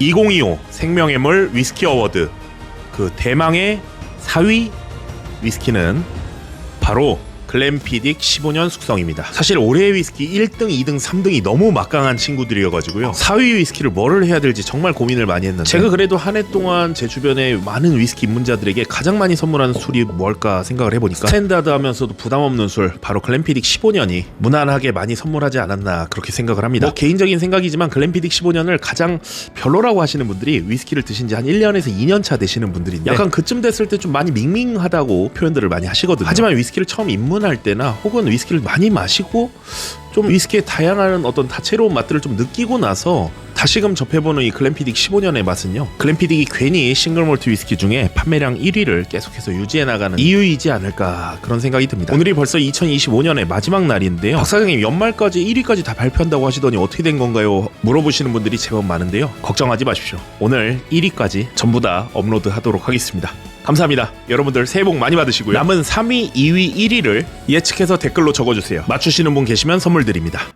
2025 생명의 물 위스키 어워드. 그 대망의 4위 위스키는 바로 글램피딕 15년 숙성입니다. 사실 올해의 위스키 1등, 2등, 3등이 너무 막강한 친구들이어가지고요. 4위 위스키를 뭐를 해야 될지 정말 고민을 많이 했는데 제가 그래도 한 해 동안 제 주변에 많은 위스키 입문자들에게 가장 많이 선물하는 술이 뭘까 생각을 해보니까 스탠다드하면서도 부담 없는 술 바로 글램피딕 15년이 무난하게 많이 선물하지 않았나 그렇게 생각을 합니다. 뭐 개인적인 생각이지만 글램피딕 15년을 가장 별로라고 하시는 분들이 위스키를 드신 지 한 1년에서 2년 차 되시는 분들인데 약간 그쯤 됐을 때 좀 많이 밍밍하다고 표현들을 많이 하시거든요. 하지만 위스키를 처음 입문 할 때나 혹은 위스키를 많이 마시고 좀 위스키의 다양한 어떤 다채로운 맛들을 좀 느끼고 나서 다시금 접해보는 이 글램피딕 15년의 맛은요 글램피딕이 괜히 싱글몰트 위스키 중에 판매량 1위를 계속해서 유지해 나가는 이유이지 않을까 그런 생각이 듭니다. 오늘이 벌써 2025년의 마지막 날인데요. 박 사장님 연말까지 1위까지 다 발표한다고 하시더니 어떻게 된 건가요? 물어보시는 분들이 제법 많은데요. 걱정하지 마십시오. 오늘 1위까지 전부 다 업로드 하도록 하겠습니다 감사합니다. 여러분들 새해 복 많이 받으시고요. 남은 3위, 2위, 1위를 예측해서 댓글로 적어주세요. 맞추시는 분 계시면 선물 드립니다.